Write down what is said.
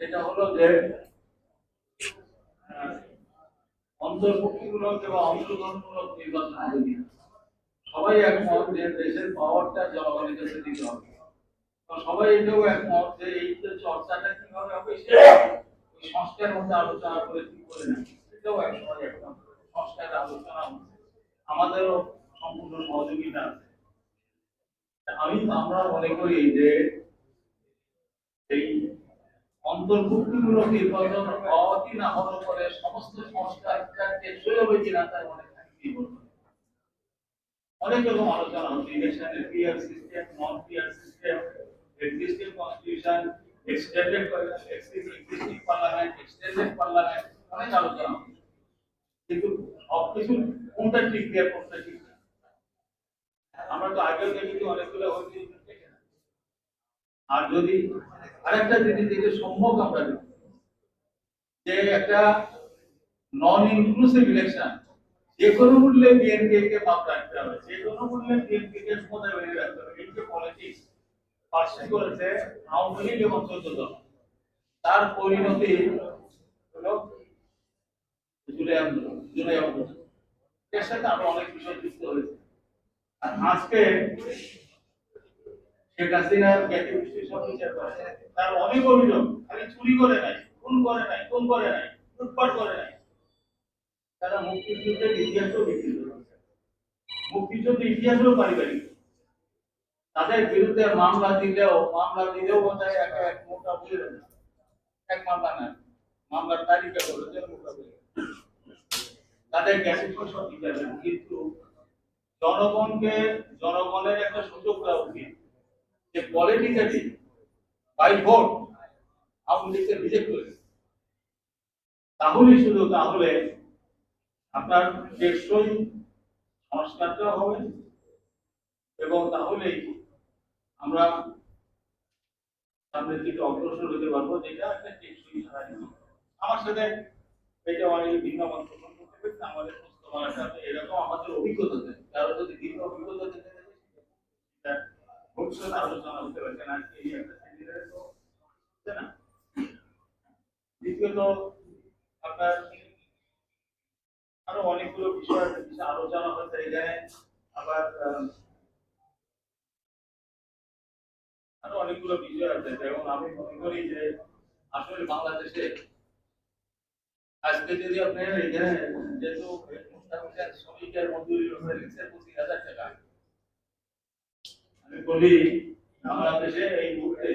সেটা হলো যে অন্তর্ভুক্তিমূলক এবং অংশগ্রহণমূলক নির্বাচন সবাই একমত যে দেশের পাওয়ারটা জনগণের কাছে দিতে হবে। সবাই এটাও একমত যে এই যে চর্চাটা কীভাবে হবে সেটা ওই সংস্কারের মধ্যে আলোচনা করে কি করে না সেটাও একসময় একদম সংস্কারের আলোচনা হচ্ছে। আমাদেরও সম্পূর্ণ সহযোগিতা আছে। আমি, আমরা মনে করি যে এই অন্তর্ভুক্তিমূলক নির্বাচন অতি না হওয়ার পরে সমস্ত সংস্কারটা টেকসই হবে কিনা তার অনেক বিবর্তন অনেক রকম আলোচনা হচ্ছে। ইলেকশনের P R system non P R system existing constitution extended existing parliament extended parliament অনেক আলোচনা হচ্ছে। কিন্তু সবকিছু কোনটা ঠিক দিয়ে কোনটা ঠিক না? আমরা তো আগেও দেখেছি, অনেকগুলো হয়েছে। আর যদি আরেকটা জিনিস যেটা সম্ভব আমরা যে একটা নন ইনক্লুসিভ ইলেকশন যে কোনো মূল্যে বিএনপি কে মাপ রাখতে হবে, যে কোনো মূল্যে বিএনপি কে ক্ষমতায় বেরিয়ে রাখতে হবে। যে পলিটিক্স পার্সি করেছে আওয়ামী লীগ এবং চোদ্দ তার পরিণতি হলো জুলাই আন্দোলন জুলাই আন্দোলন এর সাথে আরও অনেক বিষয় যুক্ত হয়েছে। আর আজকে তার অনেক অভিযোগ খালি চুরি করে নাই, খুন করে নাই, খুন করে নাই, লুটপাট করে নাই। তারা মুক্তিযুদ্ধের ইতিহাসও বিকৃত মুক্তিযুদ্ধের ইতিহাসও পারিবারিক। তাদের বিরুদ্ধে মামলা দিলেও মামলা দিলেও বোধ হয় এক এক মোটা দেবে না। এক মামলা না। মামলার তালিকা করেছে মোটা বলে তাদের জ্ঞাতি সব বিচার। কিন্তু জনগণকে জনগণের একটা সুযোগ দেওয়া উচিত। যে পলিটিক্যালি বাই ভোট আওয়ামী লীগকে রিজেক্ট করেছে তাহলেই শুধু তাহলে আপনার টেকসই সংস্কারটা হবে এবং তাহলেই আমরা সামনের দিকে অগ্রসর হতে পারব, যেটা একটা টেকসই নেই। আমার সাথে এটা অনেক ভিন্ন মত আমাদের এরকম আমাদের অভিজ্ঞতা কারও যদি ভিন্ন অভিজ্ঞতা দিতে থাকে সেটা ভবিষ্যতে আলোচনা হতে পারছে না এই একটা দ্বিতীয়ত আপনার আরও অনেকগুলো বিষয় আলোচনা হচ্ছে এখানে আবার আরও অনেকগুলো বিষয় আছে যেমন আমি মনে করি যে আসলে বাংলাদেশে আজকে যদি আপনি এখানে যেহেতু শ্রমিকের মজুরি লিখছে পঁচিশ হাজার টাকা বলি বাংলাদেশে এই মুহূর্তে